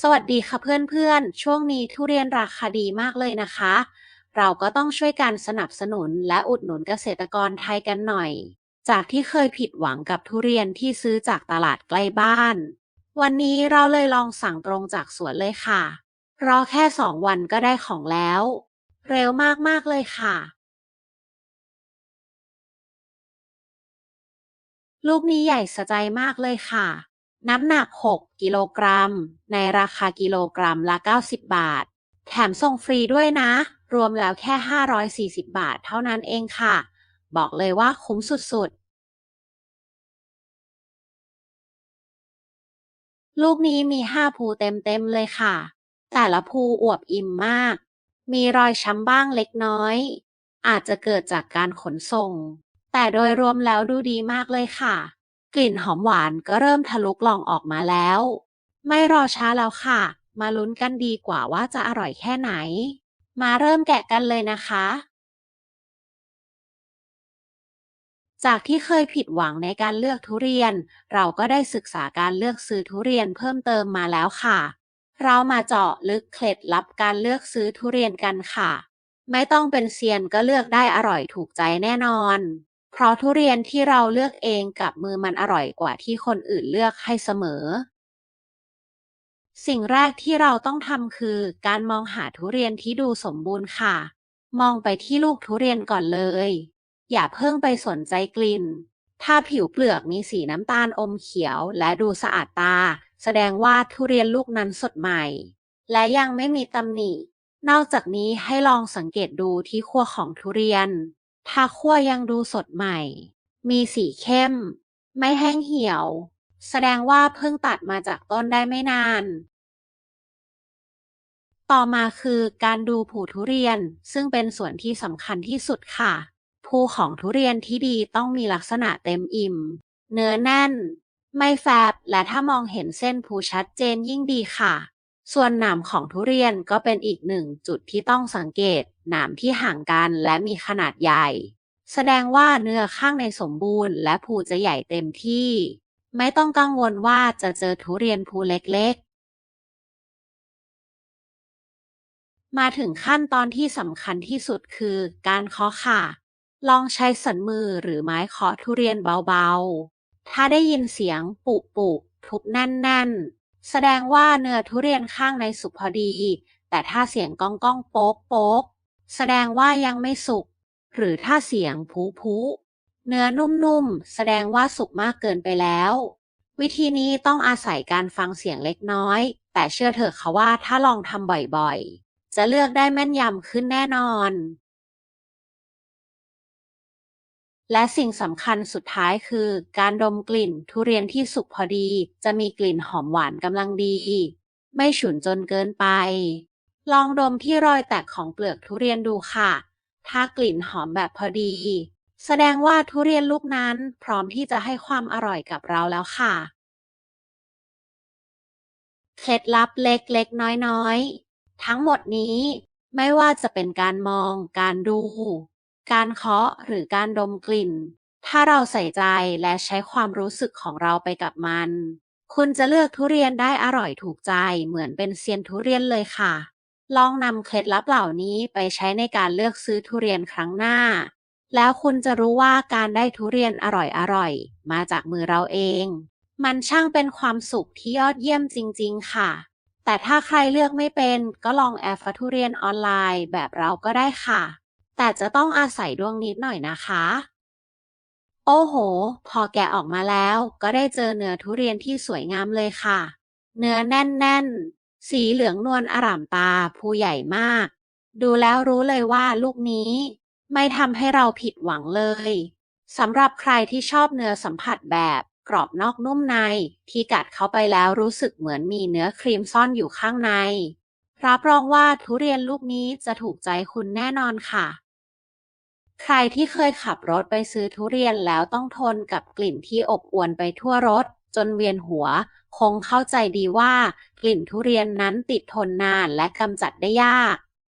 สวัสดีค่ะเพื่อนๆ ช่วงนี้ทุเรียนราคาดีมากเลยนะคะ เราก็ต้องช่วยกันสนับสนุนและอุดหนุนเกษตรกรไทยกันหน่อย จากที่เคยผิดหวังกับทุเรียนที่ซื้อจากตลาดใกล้บ้าน วันนี้เราเลยลองสั่งตรงจากสวนเลยค่ะ รอแค่สองวันก็ได้ของแล้ว เร็วมากๆเลยค่ะ ลูกนี้ใหญ่สะใจมากเลยค่ะ น้ำหนัก 6 กิโลกรัม ในราคากิโลกรัมละ 90 บาท แถมส่งฟรีด้วยนะ รวมแล้วแค่ 540 บาทเท่านั้นเองค่ะ บอกเลยว่าคุ้มสุดๆ ลูกนี้มี 5 ภูเต็มๆเลยค่ะ แต่ละภูอวบอิ่มมาก มีรอยช้ำบ้างเล็กน้อย อาจจะเกิดจากการขนส่ง แต่โดยรวมแล้วดูดีมากเลยค่ะ กลิ่นหอมหวานก็เริ่มทะลุกล่องออกมาแล้ว ไม่รอช้าแล้วค่ะ มาลุ้นกันดีกว่าว่าจะอร่อยแค่ไหน มาเริ่มแกะกันเลยนะคะ จากที่เคยผิดหวังในการเลือกทุเรียน เราก็ได้ศึกษาการเลือกซื้อทุเรียนเพิ่มเติมมาแล้วค่ะ เรามาเจาะลึกเคล็ดลับการเลือกซื้อทุเรียนกันค่ะ ไม่ต้องเป็นเซียนก็เลือกได้อร่อยถูกใจแน่นอน เพราะทุเรียนที่เราเลือกเองกับมือมันอร่อยกว่าที่คนอื่นเลือกให้เสมอ สิ่งแรกที่เราต้องทำคือ การมองหาทุเรียนที่ดูสมบูรณ์ค่ะ มองไปที่ลูกทุเรียนก่อนเลย อย่าเพิ่งไปสนใจกลิ่น ถ้าผิวเปลือกมีสีน้ำตาลอมเขียวและดูสะอาดตา แสดงว่าทุเรียนลูกนั้นสดใหม่ และยังไม่มีตำหนิ นอกจากนี้ให้ลองสังเกตดูที่ขั้วของทุเรียน ถ้าขั้วยังดูสดใหม่ มีสีเข้ม ไม่แห้งเหี่ยว แสดงว่าเพิ่งตัดมาจากต้นได้ไม่นาน ต่อมาคือการดูผูทุเรียนซึ่งเป็นส่วนที่สำคัญที่สุดค่ะ ภูของทุเรียนที่ดีต้องมีลักษณะเต็มอิ่ม เนื้อแน่น ไม่แฟบ และถ้ามองเห็นเส้นภูชัดเจนยิ่งดีค่ะ ส่วนหนามของทุเรียนก็เป็นอีกหนึ่งจุดที่ต้องสังเกตหนามที่ห่างกันและมีขนาดใหญ่ แสดงว่าเนื้อข้างในสมบูรณ์และภูจะใหญ่เต็มที่ ไม่ต้องกังวลว่าจะเจอทุเรียนภูเล็กๆ มาถึงขั้นตอนที่สำคัญที่สุดคือการเคาะค่ะ ลองใช้สันมือหรือไม้เคาะทุเรียนเบาๆ ถ้าได้ยินเสียงปุปุทุบแน่นๆ แสดงว่าเนื้อทุเรียนข้างในสุกพอดี แต่ถ้าเสียงก้องก้องโป๊กโป๊กแสดงว่ายังไม่สุก หรือถ้าเสียงพูพูเนื้อนุ่มๆ แสดงว่าสุกมากเกินไปแล้ว วิธีนี้ต้องอาศัยการฟังเสียงเล็กน้อย แต่เชื่อเถอะค่ะว่าถ้าลองทำบ่อยๆ จะเลือกได้แม่นยำขึ้นแน่นอน และสิ่งสำคัญสุดท้ายคือ การดมกลิ่นทุเรียนที่สุกพอดี จะมีกลิ่นหอมหวานกำลังดี ไม่ฉุนจนเกินไป ลองดมที่รอยแตกของเปลือกทุเรียนดูค่ะ ถ้ากลิ่นหอมแบบพอดี แสดงว่าทุเรียนลูกนั้นพร้อมที่จะให้ความอร่อยกับเราแล้วค่ะ เคล็ดลับเล็กๆน้อยๆ ทั้งหมดนี้ไม่ว่าจะเป็นการมอง การดู การเคาะหรือการดมกลิ่น ถ้าเราใส่ใจและใช้ความรู้สึกของเราไปกับมัน คุณจะเลือกทุเรียนได้อร่อยถูกใจเหมือนเป็นเซียนทุเรียนเลยค่ะ ลองนำเคล็ดลับเหล่านี้ไปใช้ในการเลือกซื้อทุเรียนครั้งหน้า แล้วคุณจะรู้ว่าการได้ทุเรียนอร่อยๆมาจากมือเราเอง มันช่างเป็นความสุขที่ยอดเยี่ยมจริง ๆ ค่ะแต่ถ้าใครเลือกไม่เป็นก็ลองแอปทุเรียนออนไลน์แบบเราก็ได้ค่ะ แต่จะต้องอาศัยดวงนิดหน่อยนะคะ โอ้โห พอแกะออกมาแล้วก็ได้เจอเนื้อทุเรียนที่สวยงามเลยค่ะ เนื้อแน่นๆ สีเหลืองนวลอร่ามตาภูใหญ่มาก ดูแล้วรู้เลยว่าลูกนี้ ไม่ทำให้เราผิดหวังเลยสำหรับใครที่ชอบเนื้อสัมผัสแบบกรอบนอกนุ่มใน ที่กัดเข้าไปแล้วรู้สึกเหมือนมีเนื้อครีมซ่อนอยู่ข้างในรับรองว่าทุเรียนลูกนี้จะถูกใจคุณแน่นอนค่ะ ใครที่เคยขับรถไปซื้อทุเรียนแล้วต้องทนกับกลิ่นที่อบอวนไปทั่วรถ จนเวียนหัว คงเข้าใจดีว่า กลิ่นทุเรียนนั้นติดทนนานและกำจัดได้ยาก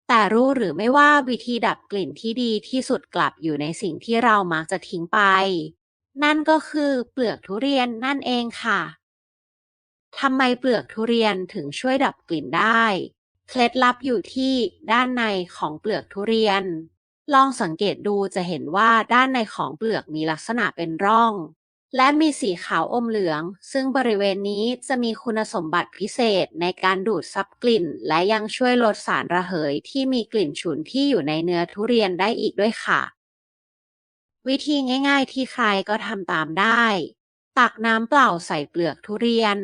แต่รู้หรือไม่ว่าวิธีดับกลิ่นที่ดีที่สุดกลับอยู่ในสิ่งที่เรามักจะทิ้งไป นั่นก็คือเปลือกทุเรียนนั่นเองค่ะทำไมเปลือกทุเรียนถึงช่วยดับกลิ่นได้ เคล็ดลับอยู่ที่ด้านในของเปลือกทุเรียน ลองสังเกตดูจะเห็นว่าด้านในของเปลือกมีลักษณะเป็นร่อง และมีสีขาวอมเหลือง ซึ่งบริเวณนี้จะมีคุณสมบัติพิเศษในการดูดซับกลิ่น และยังช่วยลดสารระเหยที่มีกลิ่นฉุนที่อยู่ในเนื้อทุเรียนได้อีกด้วยค่ะ วิธีง่าย ๆ ที่ใครก็ทำตามได้ ตักน้ำเปล่าใส่เปลือกทุเรียน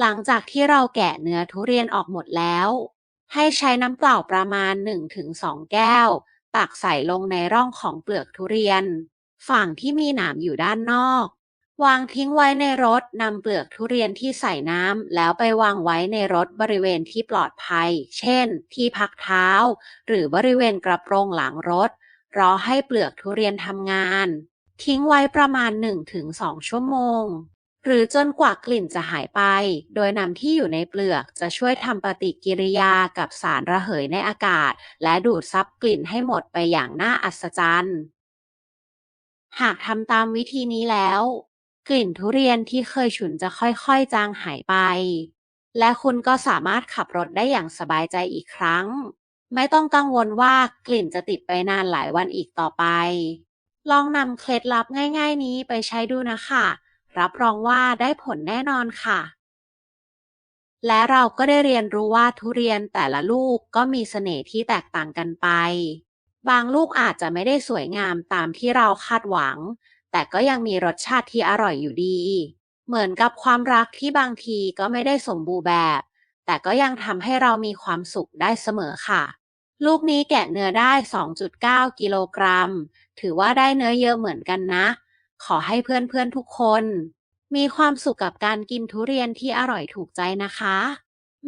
หลังจากที่เราแกะเนื้อทุเรียนออกหมดแล้ว ให้ใช้น้ำเปล่าประมาณ 1-2 แก้ว ตักใส่ลงในร่องของเปลือกทุเรียน ฝั่งที่มีหนามอยู่ด้านนอก วางทิ้งไว้ในรถนำเปลือกทุเรียนที่ใส่น้ำแล้วไปวางไว้ในรถบริเวณที่ปลอดภัย เช่น ที่พักเท้า หรือบริเวณกระโปรงหลังรถ รอให้เปลือกทุเรียนทำงาน ทิ้งไว้ประมาณ 1-2 ชั่วโมง หรือจนกว่ากลิ่นจะหายไป โดยนำที่อยู่ในเปลือกจะช่วยทำปฏิกิริยากับสารระเหยในอากาศ และดูดซับกลิ่นให้หมดไปอย่างน่าอัศจรรย์ หากทำตามวิธีนี้แล้ว กลิ่นทุเรียนที่เคยฉุนจะค่อยๆจางหายไป และคุณก็สามารถขับรถได้อย่างสบายใจอีกครั้ง ไม่ต้องกังวลว่ากลิ่นจะติดไปนานหลายวันอีกต่อไป ลองนำเคล็ดลับง่าย ๆ นี้ไปใช้ดูนะคะ รับรองว่าได้ผลแน่นอนค่ะ และเราก็ได้เรียนรู้ว่าทุเรียนแต่ละลูกก็มีเสน่ห์ที่แตกต่างกันไป บางลูกอาจจะไม่ได้สวยงามตามที่เราคาดหวัง แต่ก็ยังมีรสชาติที่อร่อยอยู่ดี เหมือนกับความรักที่บางทีก็ไม่ได้สมบูรณ์แบบ แต่ก็ยังทำให้เรามีความสุขได้เสมอค่ะลูกนี้แกะเนื้อได้ 2.9 กิโลกรัม ถือว่าได้เนื้อเยอะเหมือนกันนะ ขอให้เพื่อนๆทุกคน มีความสุขกับการกินทุเรียนที่อร่อยถูกใจนะคะ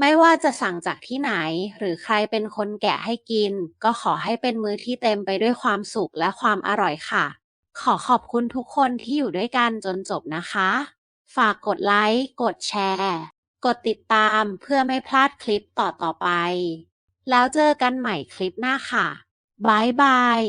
ไม่ว่าจะสั่งจากที่ไหน หรือใครเป็นคนแกะให้กิน ก็ขอให้เป็นมื้อที่เต็มไปด้วยความสุขและความอร่อยค่ะ ขอขอบคุณทุกคนที่อยู่ด้วยกันจนจบนะคะ ฝากกดไลค์ กดแชร์ กดติดตามเพื่อไม่พลาดคลิปต่อๆไป แล้วเจอกันใหม่คลิปหน้าค่ะบายบาย